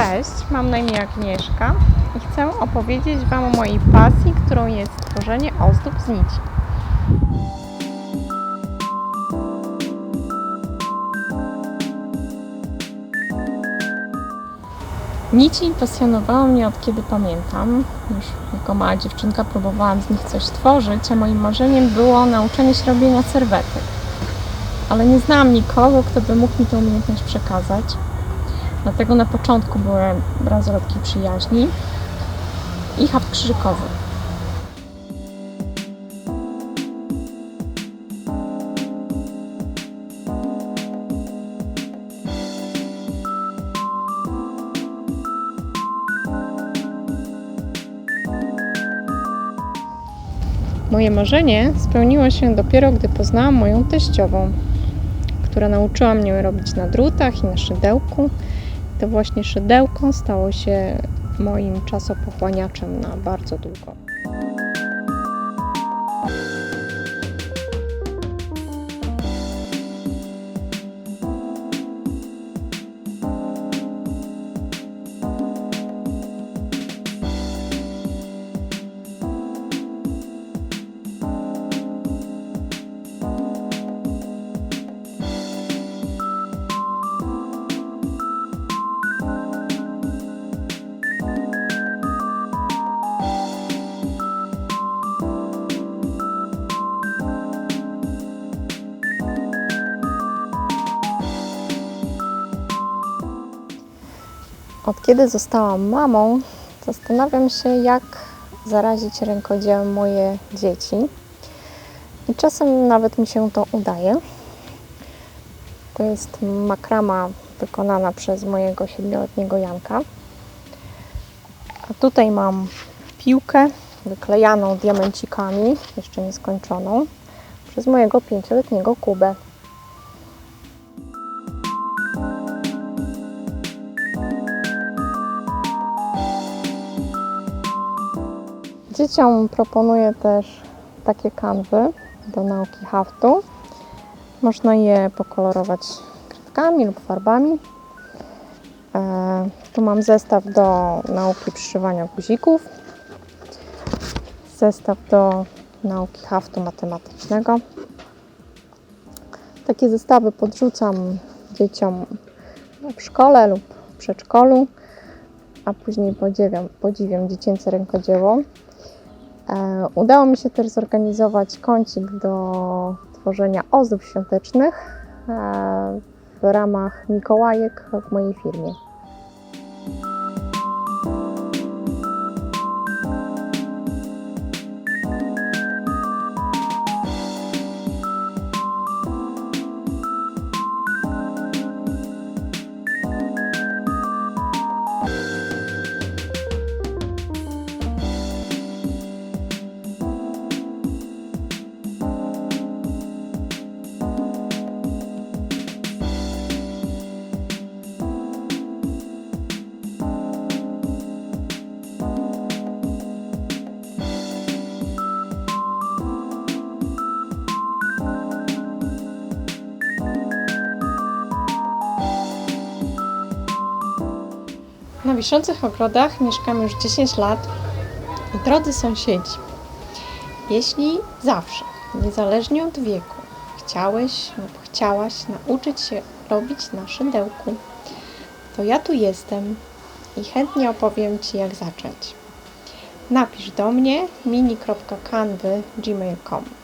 Cześć, mam na imię Agnieszka i chcę opowiedzieć Wam o mojej pasji, którą jest tworzenie ozdób z nici. Nici pasjonowały mnie od kiedy pamiętam. Już jako mała dziewczynka próbowałam z nich coś tworzyć, a moim marzeniem było nauczenie się robienia serwetek. Ale nie znałam nikogo, kto by mógł mi tę umiejętność przekazać. Dlatego na początku były bransoletki przyjaźni i haft krzyżykowy. Moje marzenie spełniło się dopiero, gdy poznałam moją teściową, która nauczyła mnie robić na drutach i na szydełku. To właśnie szydełko stało się moim czasopochłaniaczem na bardzo długo. Od kiedy zostałam mamą, zastanawiam się, jak zarazić rękodziełem moje dzieci. I czasem nawet mi się to udaje. To jest makrama wykonana przez mojego siedmioletniego Janka. A tutaj mam piłkę wyklejaną diamencikami, jeszcze nieskończoną, przez mojego pięcioletniego Kubę. Dzieciom proponuję też takie kanwy do nauki haftu. Można je pokolorować kredkami lub farbami. E, tu mam zestaw do nauki przyszywania guzików, zestaw do nauki haftu matematycznego. Takie zestawy podrzucam dzieciom w szkole lub przedszkolu, a później podziwiam, podziwiam dziecięce rękodzieło. E, Udało mi się też zorganizować kącik do tworzenia ozdób świątecznych e, w ramach Mikołajek w mojej firmie. Wiszących ogrodach mieszkam już 10 lat. I drodzy sąsiedzi, jeśli zawsze, niezależnie od wieku, chciałeś lub chciałaś nauczyć się robić na szydełku, to ja tu jestem i chętnie opowiem Ci, jak zacząć. Napisz do mnie mini.canwy.gmail.com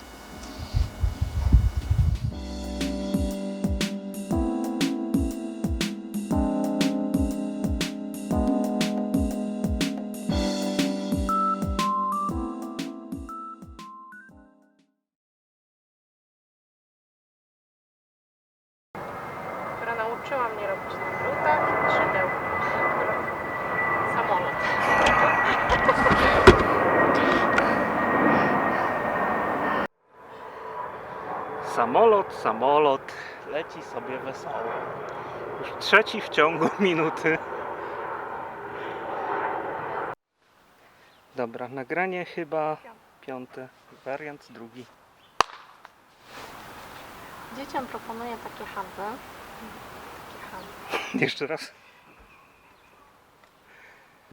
nauczyła mnie robić na drutach i szydełku. Samolot. Samolot, samolot leci sobie wesoło. Już trzeci w ciągu minuty. Dobra, nagranie chyba piąte, wariant drugi. Dzieciom proponuję. Takie handle. Jeszcze raz.